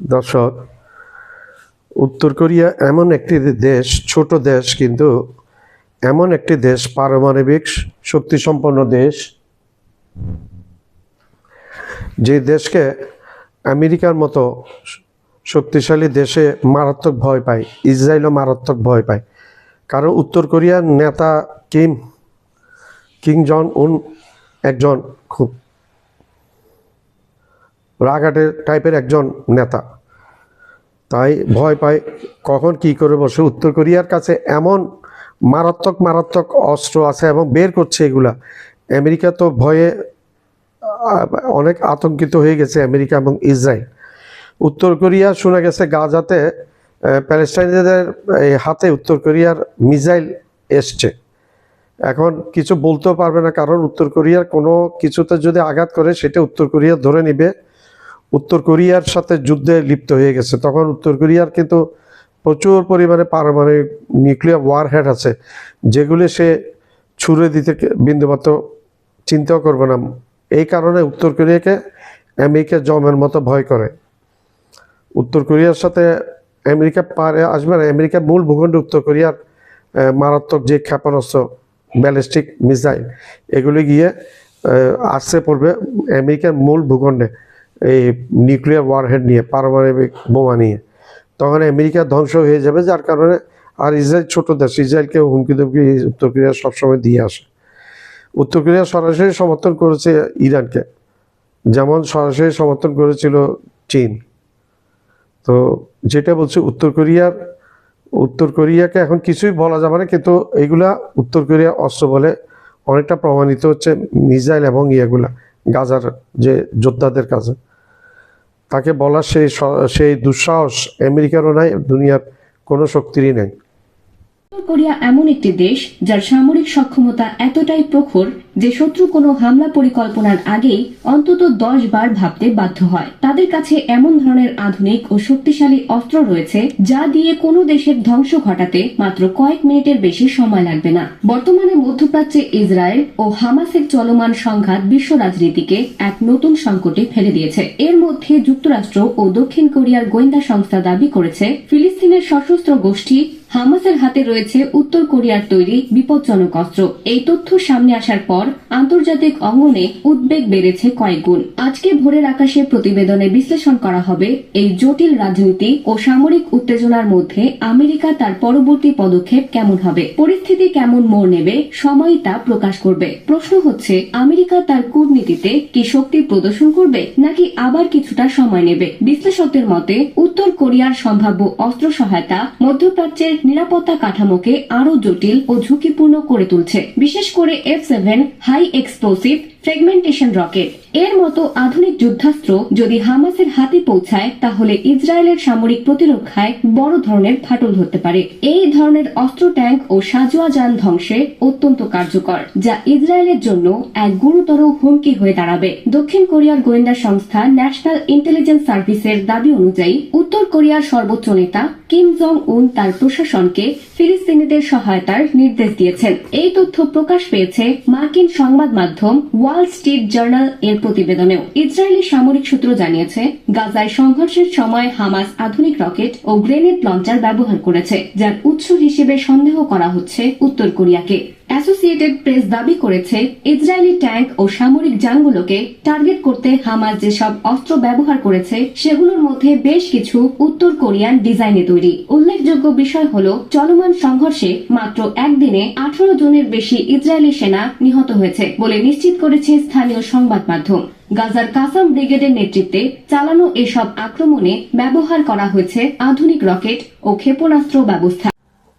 দর্শক, উত্তর কোরিয়া এমন একটি দেশ, ছোট দেশ কিন্তু এমন একটি দেশ, পারমাণবিক শক্তিসম্পন্ন দেশ, যে দেশকে আমেরিকার মতো শক্তিশালী দেশে মারাত্মক ভয় পায়, ইসরায়েলও মারাত্মক ভয় পায়। কারণ উত্তর কোরিয়ার নেতা কিম কিং জন উন একজন খুব রাগাটের টাইপের একজন নেতা। তাই ভয় পায় কখন কি করে বসে। উত্তর কোরিয়ার কাছে এমন মারাত্মক মারাত্মক অস্ত্র আছে এবং বের করছে এগুলা। আমেরিকা তো ভয়ে অনেক আতঙ্কিত হয়ে গেছে আমেরিকা এবং ইসরায়েল। উত্তর কোরিয়া শোনা গেছে গাজাতে প্যালেস্টাইনিদের হাতে উত্তর কোরিয়ার মিসাইল এসছে। এখন কিছু বলতেও পারবে না, কারণ উত্তর কোরিয়ার কোনো কিছুতে যদি আঘাত করে, সেটা উত্তর কোরিয়া ধরে নিবে। উত্তর কোরিয়ার সাথে যুদ্ধে লিপ্ত হয়ে গেছে। তখন উত্তর কোরিয়ার কিন্তু প্রচুর পরিমাণে পারমাণবিক নিউক্লিয়ার ওয়ার হেড আছে, যেগুলি সে ছুড়ে দিতে বিন্দুমাত্র চিন্তাও করবে না। এই কারণে উত্তর কোরিয়াকে আমেরিকা জমের মতো ভয় করে। উত্তর কোরিয়ার সাথে আমেরিকা পারে আসবে না। আমেরিকা মূল ভূখণ্ডে উত্তর কোরিয়ার মারাত্মক যে ক্ষেপণাস্ত্র, ব্যালিস্টিক মিসাইল, এগুলি গিয়ে আসছে পড়বে আমেরিকার মূল ভূখণ্ডে। এই নিউক্লিয়ার ওয়ারহেড নিয়ে, পারমাণবিক বোমা নিয়ে। তখন আমেরিকা ধ্বংস হয়ে যাবে, যার কারণে আর ইসরায়েল ছোট দেশ ইসরায়েলকে হুমকি ধুমকি উত্তর কোরিয়া সবসময় দিয়ে আসে। উত্তর কোরিয়া সরাসরি সমর্থন করেছে ইরানকে, যেমন সরাসরি সমর্থন করেছিল চীন। তো যেটা বলছে, উত্তর কোরিয়ার, উত্তর কোরিয়াকে এখন কিছুই বলা যাবে না, কিন্তু এইগুলা উত্তর কোরিয়া অস্ত্র বলে অনেকটা প্রমাণিত হচ্ছে, মিসাইল এবং ইয়েগুলা, গাজার যে যোদ্ধাদের কাছে। তাকে বলার সেই সেই দুঃসাহস আমেরিকারও নাই দুনিয়ার কোনো শক্তিরই নেই। কোরিয়া এমন একটি দেশ যার সামরিক সক্ষমতা এতটাই প্রখর যে শত্রু কোনো হামলা পরিকল্পনার আগেই অন্তত দশ বার ভাবতে বাধ্য হয়। তাদের কাছে এমন ধরনের আধুনিক ও শক্তিশালী অস্ত্র রয়েছে যা দিয়ে কোনো দেশের ধ্বংস ঘটাতে মাত্র কয়েক মিনিটের বেশি সময় লাগবে না। বর্তমানে মধ্যপ্রাচ্যে ইসরায়েল ও হামাসের চলমান সংঘাত বিশ্ব রাজনীতিকে এক নতুন সংকটে ফেলে দিয়েছে। এর মধ্যে যুক্তরাষ্ট্র ও দক্ষিণ কোরিয়ার গোয়েন্দা সংস্থা দাবি করেছে, ফিলিস্তিনের সশস্ত্র গোষ্ঠী হামাসের হাতে রয়েছে উত্তর কোরিয়ার তৈরি বিপজ্জনক অস্ত্র। এই তথ্য সামনে আসার পর আন্তর্জাতিক অঙ্গনে উদ্বেগ বেড়েছে কয়েক গুণ। আজকে ভোরের আকাশে প্রতিবেদনে বিশ্লেষণ করা হবে এই জটিল রাজনীতি ও সামরিক উত্তেজনার মধ্যে আমেরিকা তার পরবর্তী পদক্ষেপ কেমন হবে, পরিস্থিতি কেমন মোড় নেবে সময়ই তা প্রকাশ করবে। প্রশ্ন হচ্ছে, আমেরিকা তার কূটনীতিতে কি শক্তি প্রদর্শন করবে, নাকি আবার কিছুটা সময় নেবে? বিশ্লেষকদের মতে, উত্তর কোরিয়ার সম্ভাব্য অস্ত্র সহায়তা মধ্যপ্রাচ্যের নিরাপত্তা কাঠামোকে আরও জটিল ও ঝুঁকিপূর্ণ করে তুলছে। বিশেষ করে F seven high explosive fragmentation rocket. এর মতো আধুনিক যুদ্ধাস্ত্র যদি হামাসের হাতে পৌঁছায়, তাহলে ইসরায়েলের সামরিক প্রতিরক্ষায় বড় ধরনের ফাটল ধরতে পারে। এই ধরনের অস্ত্র ট্যাঙ্ক ও সাজোয়া যান ধ্বংসে অত্যন্ত কার্যকর, যা ইসরায়েলের জন্য এক গুরুতর হুমকি হয়ে দাঁড়াবে। দক্ষিণ কোরিয়ার গোয়েন্দা সংস্থা ন্যাশনাল ইন্টেলিজেন্স সার্ভিসের দাবি অনুযায়ী, উত্তর কোরিয়ার সর্বোচ্চ নেতা কিম জং উন তার প্রশাসনকে ফিলিস্তিনিদের সহায়তার নির্দেশ দিয়েছেন। এই তথ্য প্রকাশ পেয়েছে মার্কিন সংবাদ মাধ্যম ওয়াল স্ট্রিট জার্নাল এর প্রতিবেদনেও ইসরায়েলি সামরিক সূত্র জানিয়েছে, গাজায় সংঘর্ষের সময় হামাস আধুনিক রকেট ও গ্রেনেড লঞ্চার ব্যবহার করেছে, যার উৎস হিসেবে সন্দেহ করা হচ্ছে উত্তর কোরিয়াকে। অ্যাসোসিয়েটেড প্রেস দাবি করেছে, ইসরায়েলি ট্যাঙ্ক ও সামরিক যানগুলোকে টার্গেট করতে হামাস যেসব অস্ত্র ব্যবহার করেছে, সেগুলোর মধ্যে বেশ কিছু উত্তর কোরিয়ান ডিজাইনে তৈরি। উল্লেখযোগ্য বিষয় হল, চলমান সংঘর্ষে মাত্র একদিনে আঠারো জনের বেশি ইসরায়েলি সেনা নিহত হয়েছে বলে নিশ্চিত করেছে স্থানীয় সংবাদ মাধ্যম। গাজার কাসাম ব্রিগেডের নেতৃত্বে চালানো এসব আক্রমণে ব্যবহার করা হয়েছে আধুনিক রকেট ও ক্ষেপণাস্ত্র ব্যবস্থা।